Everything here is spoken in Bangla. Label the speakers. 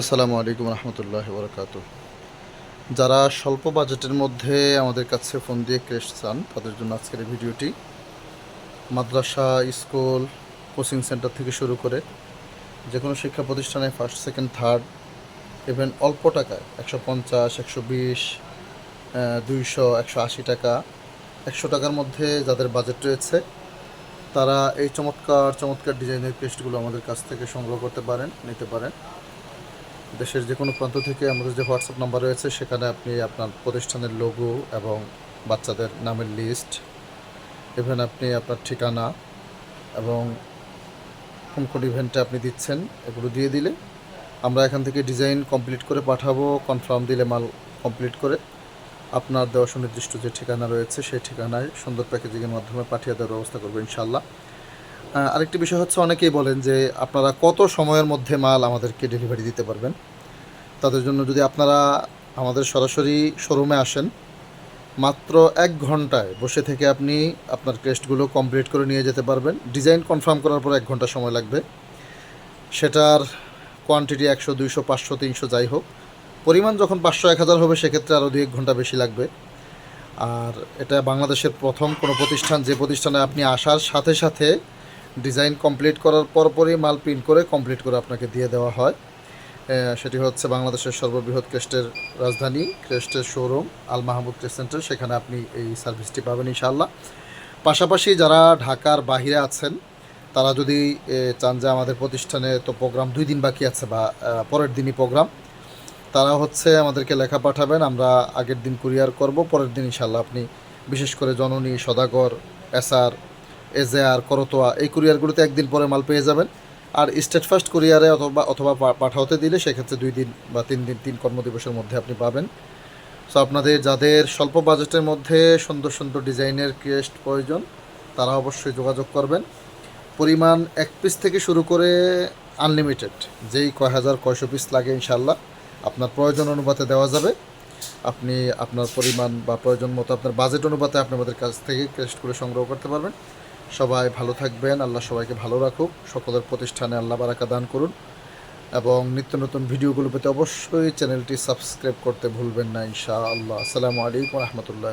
Speaker 1: আসসালামু আলাইকুম রহমতুল্লাহ বরকাত যারা স্বল্প বাজেটের মধ্যে আমাদের কাছে ফোন দিয়ে ক্রেস্ট চান, তাদের জন্য আজকের এই ভিডিওটি মাদ্রাসা, স্কুল, কোচিং সেন্টার থেকে শুরু করে যে কোনো শিক্ষা প্রতিষ্ঠানে ফার্স্ট সেকেন্ড থার্ড ইভেন অল্প টাকায়, একশো পঞ্চাশ, একশো বিশ দুইশো, একশো আশি টাকা, একশো টাকার মধ্যে যাদের বাজেট রয়েছে, তারা এই চমৎকার চমৎকার ডিজাইনের ক্রেস্টগুলো আমাদের কাছ থেকে সংগ্রহ করতে পারেন, নিতে পারেন। দেশের যে কোনো প্রান্ত থেকে আমাদের যে হোয়াটসঅ্যাপ নাম্বার রয়েছে, সেখানে আপনি আপনার প্রতিষ্ঠানের লোগো এবং বাচ্চাদের নামের লিস্ট ইভেন আপনি আপনার ঠিকানা এবং কোন কোন ইভেন্টে আপনি দিচ্ছেন, এগুলো দিয়ে দিলে আমরা এখান থেকে ডিজাইন কমপ্লিট করে পাঠাবো কনফার্ম দিলে মাল কমপ্লিট করে আপনার দেওয়া সুনির্দিষ্ট যে ঠিকানা রয়েছে, সেই ঠিকানায় সুন্দর প্যাকেজিংয়ের মাধ্যমে পাঠিয়ে দেওয়ার ব্যবস্থা করব ইনশাল্লাহ আরেকটি বিষয় হচ্ছে অনেকেই বলেন যে আপনারা কত সময়ের মধ্যে মাল আমাদেরকে ডেলিভারি দিতে পারবেন। তাদের জন্য যদি আপনারা আমাদের সরাসরি শোরুমে আসেন, মাত্র এক ঘন্টায় বসে থেকে আপনি আপনার ক্রেস্টগুলো কমপ্লিট করে নিয়ে যেতে পারবেন। ডিজাইন কনফার্ম করার পর এক ঘণ্টা সময় লাগবে। সেটার কোয়ান্টিটি একশো, দুইশো, পাঁচশো, তিনশো যাই হোক। পরিমাণ যখন পাঁচশো, এক হাজার হবে, সেক্ষেত্রে আরও দু এক ঘণ্টা বেশি লাগবে। আর এটা বাংলাদেশের প্রথম কোনো প্রতিষ্ঠান, যে প্রতিষ্ঠানে আপনি আসার সাথে সাথে ডিজাইন কমপ্লিট করার পরপরই মাল প্রিন্ট করে কমপ্লিট করে আপনাকে দিয়ে দেওয়া হয়। সেটি হচ্ছে বাংলাদেশের সর্ববৃহৎ ক্রেস্টের রাজধানী, ক্রেস্টের showroom, Al Mahmud crest centre. সেখানে আপনি এই সার্ভিসটি পাবেন ইনশাআল্লাহ। পাশাপাশি যারা ঢাকার বাহিরে আছেন, তারা যদি চান যে আমাদের প্রতিষ্ঠানে তো প্রোগ্রাম দুই দিন বাকি আছে বা পরের দিনই প্রোগ্রাম, তারা হচ্ছে আমাদেরকে লেখা পাঠাবেন। আমরা আগের দিন কুরিয়ার করব, পরের দিন ইনশাল্লাহ আপনি বিশেষ করে জননী, সদাগর, এসআর এজেআর করতোয়া, এই কুরিয়ারগুলোতে একদিন পরে মাল পেয়ে যাবেন। আর স্টেট ফার্স্ট কুরিয়ারে অথবা অথবা পাঠাতে দিলে সেক্ষেত্রে দুই দিন বা তিন দিন, তিন কর্মদিবসের মধ্যে আপনি পাবেন। সো আপনাদের যাদের স্বল্প বাজেটের মধ্যে সুন্দর সুন্দর ডিজাইনের ক্রেস্ট প্রয়োজন, তারা অবশ্যই যোগাযোগ করবেন। পরিমাণ এক পিস থেকে শুরু করে আনলিমিটেড, যেই কয় হাজার কয়শো পিস লাগে ইনশাল্লাহ আপনার প্রয়োজন অনুপাতে দেওয়া যাবে। আপনি আপনার পরিমাণ বা প্রয়োজন মতো আপনার বাজেট অনুপাতে আপনি আমাদের কাছ থেকে ক্রেস্ট করে সংগ্রহ করতে পারবেন। সবাই ভালো থাকবেন, আল্লাহ সবাইকে ভালো রাখুক, সকলের প্রতিষ্ঠানে আল্লাহ বারাকা দান করুন। এবং নিত্য নতুন ভিডিওগুলো পেতে অবশ্যই চ্যানেলটি সাবস্ক্রাইব করতে ভুলবেন না, ইনশাআল্লাহ। আসসালামু আলাইকুম রহমতুল্লাহ